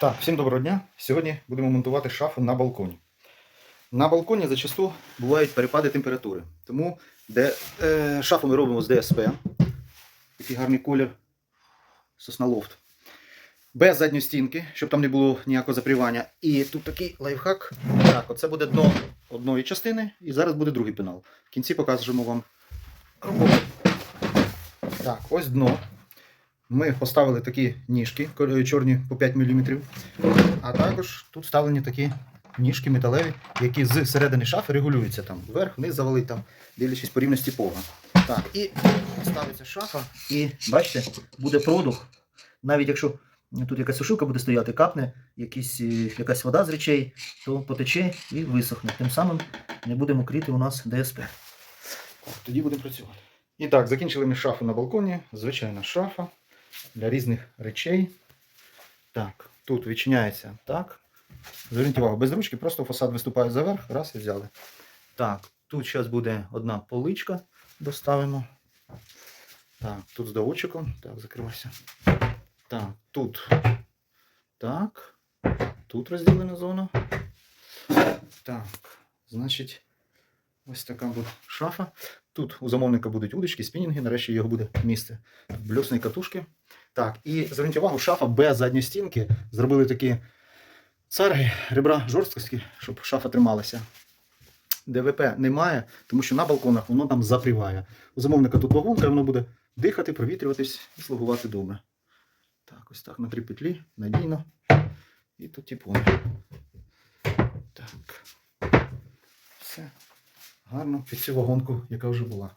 Так, всім доброго дня. Сьогодні будемо монтувати шафу на балконі. На балконі зачасту бувають перепади температури. Тому де, е, шафу ми робимо з ДСП. Такий гарний колір сосналофт. Без задньої стінки, щоб там не було ніякого запрівання. І тут такий лайфхак. Так, оце буде дно одної частини, і зараз буде другий пенал. В кінці покажемо вам роботу. Так, ось дно. Ми поставили такі ніжки чорні по 5 мм. А також тут вставлені такі ніжки металеві, які з середини шафи регулюються там вверх, вниз завалить там, дивлячись по рівності пога. Так, і ставиться шафа, і бачите, буде продух. Навіть якщо тут якась сушилка буде стояти, капне якісь, е, якась вода з речей, то потече і висохне. Тим самим не буде мокріти у нас ДСП. Тоді будемо працювати. І так, закінчили ми шафу на балконі. Звичайна шафа для різних речей. Так, тут відчиняється так. Зверніть увагу, без ручки, просто фасад виступає заверх, раз і взяли. Так, тут зараз буде одна поличка, доставимо. Так, тут з доводчиком. Так, закривайся. Так, тут. Так. Тут розділена зона. Так, значить, ось така буде шафа. Тут у замовника будуть удочки, спінінги, нарешті його буде місце. Блюсні катушки. Так, і зверніть увагу, шафа без задньої стінки. Зробили такі царги, ребра жорсткості, щоб шафа трималася. ДВП немає, тому що на балконах воно там запріває. У замовника тут вагонка, воно буде дихати, провітрюватись і слугувати добре. Так, ось так, на три петлі, надійно. І тут тіпони. Так. Все. Гарно під цю вагонку, яка вже була.